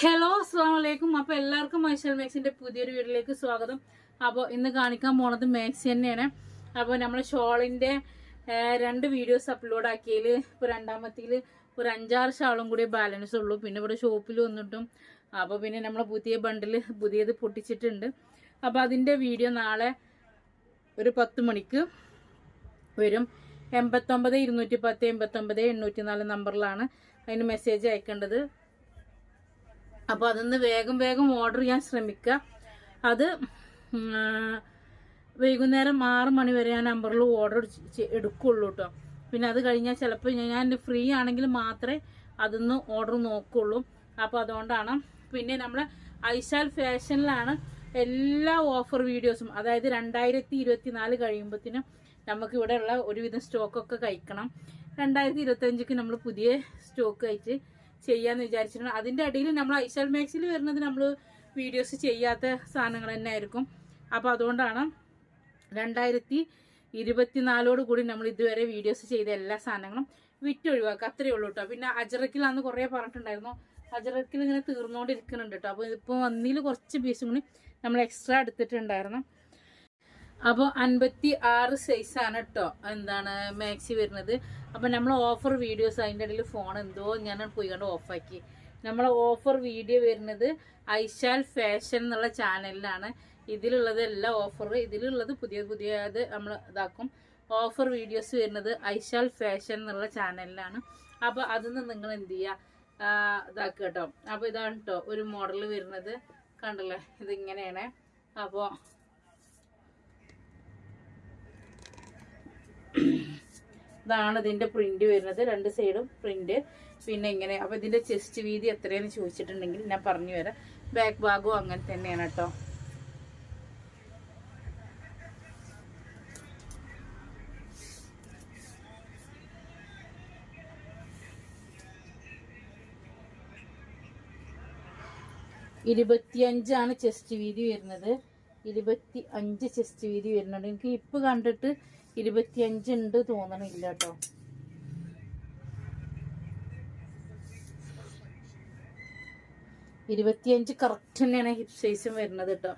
Hello അസ്സാം വലൈക്കും അപ്പൊ എല്ലാവർക്കും മൈഷൽ മാക്സിന്റെ പുതിയൊരു വീഡിയോയിലേക്ക് സ്വാഗതം. അപ്പോൾ ഇന്ന് കാണിക്കാൻ പോണത് മാക്സി തന്നെയാണ്. അപ്പോൾ നമ്മൾ ഷോളിന്റെ രണ്ട് വീഡിയോസ് അപ്ലോഡ് ആക്കിയതിൽ ഇപ്പോൾ രണ്ടാമത്തേൽ ഒരു അഞ്ചാറ് ഷാളും കൂടി ബാലൻസ് ഉള്ളൂ. പിന്നെ ഇവിടെ ഷോപ്പിൽ വന്നിട്ടും. അപ്പോൾ പിന്നെ നമ്മൾ പുതിയ ബണ്ടിൽ പുതിയത് പൊട്ടിച്ചിട്ടുണ്ട്. അപ്പോൾ അതിന്റെ വീഡിയോ നാളെ ഒരു പത്ത് മണിക്ക് വരും. എൺപത്തൊമ്പത് ഇരുന്നൂറ്റി പത്ത് എൺപത്തൊമ്പത് എണ്ണൂറ്റി നാല് നമ്പറിലാണ് അതിന് മെസ്സേജ് അയക്കേണ്ടത്. അപ്പോൾ അതൊന്ന് വേഗം വേഗം ഓർഡർ ചെയ്യാൻ ശ്രമിക്കുക അത് വൈകുന്നേരം ആറ് മണി വരെ ഞാൻ നമ്പറിൽ ഓർഡർ എടുക്കുള്ളൂ കേട്ടോ പിന്നെ അത് കഴിഞ്ഞാൽ ചിലപ്പോൾ ഞാൻ ഫ്രീ ആണെങ്കിൽ മാത്രമേ അതൊന്ന് ഓർഡർ നോക്കുള്ളൂ. അപ്പോൾ അതുകൊണ്ടാണ്. പിന്നെ നമ്മൾ ഐശാൽ ഫാഷനിലാണ് എല്ലാ ഓഫർ വീഡിയോസും അതായത് രണ്ടായിരത്തി ഇരുപത്തി നാല് കഴിയുമ്പോഴത്തേനും നമുക്ക് ഇവിടെയുള്ള ഒരുവിധം സ്റ്റോക്കൊക്കെ കഴിക്കണം. രണ്ടായിരത്തി ഇരുപത്തഞ്ചിക്ക് നമ്മൾ പുതിയ സ്റ്റോക്ക് ആയിട്ട് ചെയ്യാന്ന് വിചാരിച്ചിട്ടുണ്ട്. അതിന്റെ അടിയിൽ നമ്മൾ ഐശാൽ മാക്സിൽ വരുന്നത് നമ്മൾ വീഡിയോസ് ചെയ്യാത്ത സാധനങ്ങൾ തന്നെ ആയിരിക്കും അപ്പോൾ അതുകൊണ്ടാണ് രണ്ടായിരത്തി ഇരുപത്തിനാലോട് കൂടി നമ്മൾ ഇതുവരെ വീഡിയോസ് ചെയ്ത എല്ലാ സാധനങ്ങളും വിറ്റ് ഒഴിവാക്കുക അത്രയേ ഉള്ളൂ കേട്ടോ പിന്നെ അജറക്കിൽ അന്ന് കുറേ പറഞ്ഞിട്ടുണ്ടായിരുന്നു. അജറക്കിൽ ഇങ്ങനെ തീർന്നുകൊണ്ടിരിക്കുന്നുണ്ട് കേട്ടോ അപ്പോൾ ഇപ്പോൾ വന്നതിൽ കുറച്ച് പീസും കൂടി നമ്മൾ എക്സ്ട്രാ എടുത്തിട്ടുണ്ടായിരുന്നു. അപ്പോൾ അൻപത്തി ആറ് സൈസാണ് കേട്ടോ എന്താണ് മാക്സി വരുന്നത്. അപ്പോൾ നമ്മൾ ഓഫർ വീഡിയോസ് അതിന്റെ ഇടയിൽ ഫോൺ എന്തോ ഞാൻ പോയി കണ്ട് ഓഫാക്കി നമ്മൾ ഓഫർ വീഡിയോ വരുന്നത് ഐശാൽ ഫാഷൻ എന്നുള്ള ചാനലിലാണ് ഇതിലുള്ളത് എല്ലാ ഓഫർ ഇതിലുള്ളത് പുതിയ പുതിയത് നമ്മൾ ഇതാക്കും. ഓഫർ വീഡിയോസ് വരുന്നത് ഐശാൽ ഫാഷൻ എന്നുള്ള ചാനലിലാണ് അപ്പോൾ അതൊന്ന് നിങ്ങൾ എന്ത് ചെയ്യുക ഇതാക്കുക കേട്ടോ. അപ്പോൾ ഇതാണ് കേട്ടോ ഒരു മോഡൽ വരുന്നത്. കണ്ടല്ലേ? ഇതിങ്ങനെയാണ്. അപ്പോൾ ഇതാണ് ഇതിന്റെ പ്രിന്റ് വരുന്നത്. രണ്ട് സൈഡും പ്രിന്റ് പിന്നെ ഇങ്ങനെ അപ്പോൾ ഇതിന്റെ ചെസ്റ്റ് വീതി എത്രയെന്ന് ചോദിച്ചിട്ടുണ്ടെങ്കിൽ ഞാൻ പറഞ്ഞു തരാം. ബാക്ക് ഭാഗവും അങ്ങനെ തന്നെയാണ് കേട്ടോ. ഇരുപത്തിയഞ്ചാണ് ചെസ്റ്റ് വീതി വരുന്നത്. ഇരുപത്തി അഞ്ച് ചെസ്റ്റ് വീതി വരുന്നുണ്ട്. എനിക്ക് ഇപ്പം കണ്ടിട്ട് ഇരുപത്തിയഞ്ച് ഉണ്ട് തോന്നണില്ല കേട്ടോ ഇരുപത്തിയഞ്ച് കറക്റ്റ് തന്നെയാണ് ഹിപ്പ് സൈസും വരുന്നത് കേട്ടോ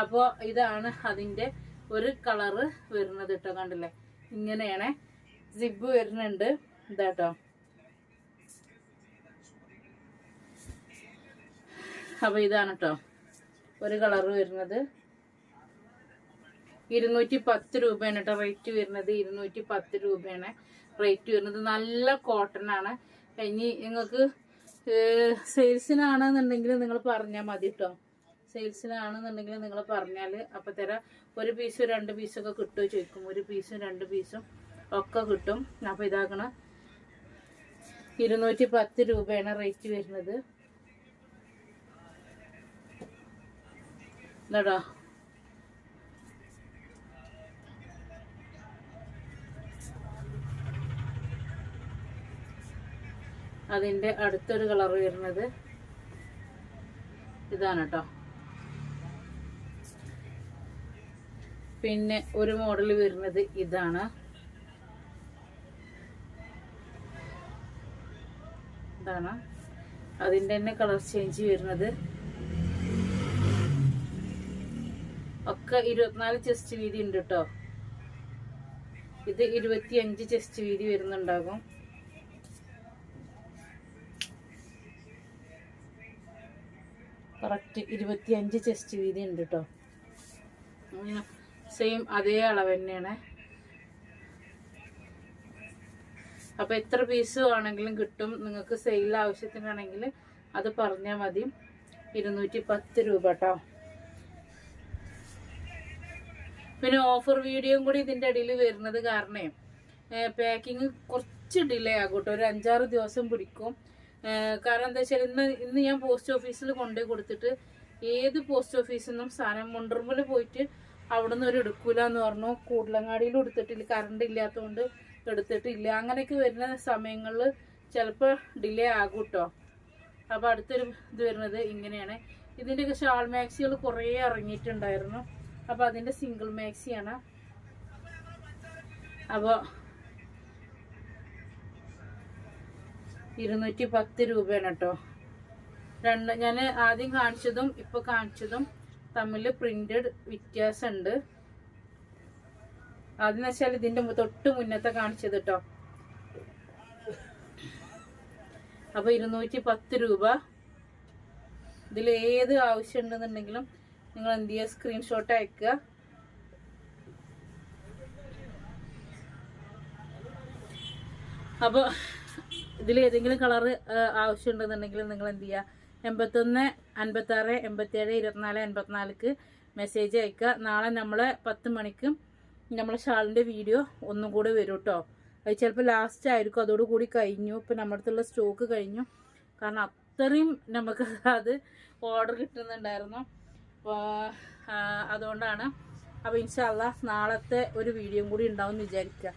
അപ്പോൾ ഇതാണ് അതിന്റെ ഒരു കളറ് വരുന്നത് കേട്ടോ കണ്ടില്ലേ? ഇങ്ങനെയാണ് സിബ് വരുന്നുണ്ട്. ഇതാട്ടോ അപ്പോൾ ഇതാണ് കേട്ടോ ഒരു കളറ് വരുന്നത്. ഇരുന്നൂറ്റി പത്ത് രൂപയാണ് കേട്ടോ റേറ്റ് വരുന്നത്. ഇരുന്നൂറ്റി പത്ത് രൂപയാണ് റേറ്റ് വരുന്നത്. നല്ല കോട്ടൺ ആണ്. ഇനി നിങ്ങൾക്ക് സെയിൽസിനാണെന്നുണ്ടെങ്കിൽ നിങ്ങൾ പറഞ്ഞാൽ മതി കേട്ടോ സെയിൽസിനാണെന്നുണ്ടെങ്കിൽ നിങ്ങൾ പറഞ്ഞാൽ അപ്പോൾ തരാം. ഒരു പീസും രണ്ട് പീസൊക്കെ കിട്ടുമോ ചോദിക്കും. ഒരു പീസും രണ്ട് പീസും ഒക്കെ കിട്ടും. അപ്പോൾ ഇതാക്കണം ഇരുന്നൂറ്റി പത്ത് രൂപയാണ് റേറ്റ് വരുന്നത്. ഇതാടാ അതിന്റെ അടുത്തൊരു കളർ വരുന്നത് ഇതാണ് കേട്ടോ പിന്നെ ഒരു മോഡൽ വരുന്നത് ഇതാണ്. ഇതാണ്. അതിന്റെ തന്നെ കളർ ചേഞ്ച് വരുന്നത്. ഒക്കെ ഇരുപത്തിനാല് ചെസ്റ്റ് വീതി ഉണ്ട് കേട്ടോ ഇത് ഇരുപത്തിയഞ്ച് ചെസ്റ്റ് വീതി വരുന്നുണ്ടാകും. കറക്റ്റ് ഇരുപത്തിയഞ്ച് ചെസ്റ്റ് വീതി ഉണ്ട് കേട്ടോ സെയിം അതേ അളവ് തന്നെയാണ്. അപ്പോൾ എത്ര പീസ് ആണെങ്കിലും കിട്ടും. നിങ്ങൾക്ക് സെയിൽ ആവശ്യത്തിനാണെങ്കിൽ അത് പറഞ്ഞാൽ മതി. ഇരുന്നൂറ്റി പത്ത് രൂപ കേട്ടോ പിന്നെ ഓഫർ വീഡിയോയും കൂടി ഇതിന്റെ ഇടയിൽ വരുന്നത് കാരണേ പാക്കിങ് കുറച്ച് ഡിലേ ആകും കേട്ടോ ഒരു അഞ്ചാറ് ദിവസം പിടിക്കും. കാരണം എന്താ വെച്ചാൽ ഇന്ന് ഇന്ന് ഞാൻ പോസ്റ്റ് ഓഫീസിൽ കൊണ്ടുപോയി കൊടുത്തിട്ട് ഏത് പോസ്റ്റ് ഓഫീസിൽ നിന്നും സാധനം മുണ്ടർമ്പിൽ പോയിട്ട് അവിടെ നിന്ന് ഒരു എടുക്കൂല എന്ന് പറഞ്ഞു. കൂടലങ്ങാടിയിൽ എടുത്തിട്ടില്ല കറണ്ട് ഇല്ലാത്തതുകൊണ്ട് എടുത്തിട്ടില്ല. അങ്ങനെയൊക്കെ വരുന്ന സമയങ്ങളിൽ ചിലപ്പോൾ ഡിലേ ആകും കേട്ടോ അപ്പോൾ അടുത്തൊരു ഇത് വരുന്നത് ഇങ്ങനെയാണ്. ഇതിന്റെയൊക്കെ ഷാൾ മാക്സികൾ കുറേ ഇറങ്ങിയിട്ടുണ്ടായിരുന്നു. അപ്പോൾ അതിന്റെ സിംഗിൾ മാക്സിയാണ് അപ്പോൾ ഇരുന്നൂറ്റി പത്ത് രൂപയാണ് കേട്ടോ രണ്ട് ഞാൻ ആദ്യം കാണിച്ചതും ഇപ്പൊ കാണിച്ചതും തമ്മിൽ പ്രിന്റഡ് വ്യത്യാസമുണ്ട് അതെന്ന് വെച്ചാൽ ഇതിന്റെ മു- തൊട്ട് മുന്നത്തെ കാണിച്ചത് കേട്ടോ അപ്പൊ ഇരുന്നൂറ്റി പത്ത് രൂപ. ഇതിൽ ഏത് ആവശ്യം ഉണ്ടെന്നുണ്ടെങ്കിലും നിങ്ങൾ എന്ത് ചെയ്യുക സ്ക്രീൻഷോട്ട് അയക്കുക. അപ്പോൾ ഇതിൽ ഏതെങ്കിലും കളർ ആവശ്യമുണ്ടെന്നുണ്ടെങ്കിൽ നിങ്ങൾ എന്ത് ചെയ്യുക എൺപത്തൊന്ന് അൻപത്താറ് എൺപത്തേഴ് ഇരുപത്തിനാല് എൺപത്തിനാലിക്ക് മെസ്സേജ് അയക്കുക. നാളെ നമ്മൾ പത്ത് മണിക്ക് നമ്മളെ ഷാളിന്റെ വീഡിയോ ഒന്നും കൂടെ വരും കേട്ടോ അത് ചിലപ്പോൾ ലാസ്റ്റ് ആയിരിക്കും. അതോടുകൂടി കഴിഞ്ഞു. ഇപ്പം നമ്മുടെ അടുത്തുള്ള സ്റ്റോക്ക് കഴിഞ്ഞു. കാരണം അത്രയും നമുക്ക് അത് ഓർഡർ കിട്ടുന്നുണ്ടായിരുന്നു. അപ്പോൾ അതുകൊണ്ടാണ്. അപ്പോൾ ഇൻഷാല്ല നാളത്തെ ഒരു വീഡിയോയും കൂടി ഉണ്ടാവും എന്ന് വിചാരിക്കുക.